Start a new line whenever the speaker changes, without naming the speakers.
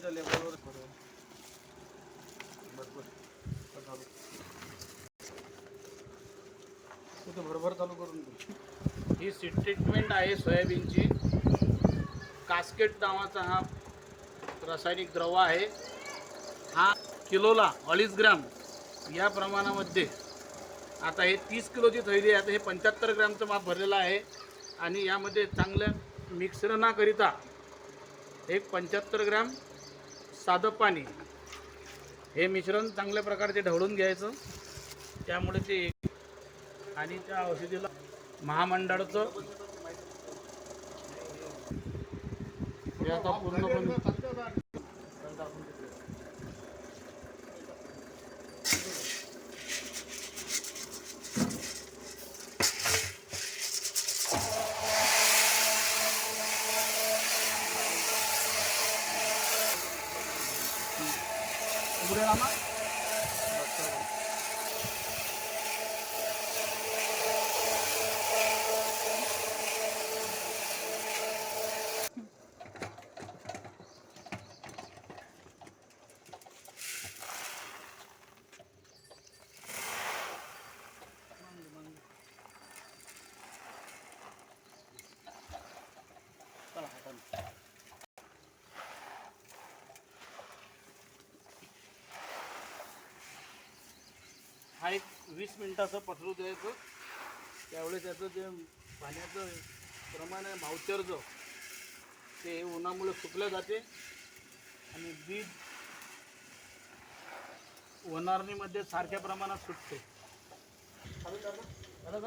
बरोबरच्या लेबरवर करू. भरपूर. चालू बरोबर चालू करून
ही सीट ट्रीटमेंट आहे सोयाबीनची. कास्केट नावाचा हा रासायनिक द्रव आहे. हा किलोला अडीच ग्राम या प्रमाणामध्ये. आता हे तीस किलोची थैली आहे. आता हे पंच्याहत्तर ग्रॅमचं माप भरलेलं आहे. आणि यामध्ये चांगलं मिश्रणाकरिता एक पंच्याहत्तर ग्रॅम साधं पाणी हे मिश्रण चांगल्या प्रकारचे ढवळून घ्यायचं. त्यामुळे ते आणि त्या औषधीला महामंडळाचं हे आता पूर्णपणे গুড়ের আমা Kalau हा एक वीस मिनिटाचं पसरू द्यायचं. त्यावेळेस त्याचं जे पाण्याचं प्रमाण आहे मावचरचं ते उन्हामुळे सुकलं जाते. आणि बीज वनारणीमध्ये सारख्या प्रमाणात सुटते. झालं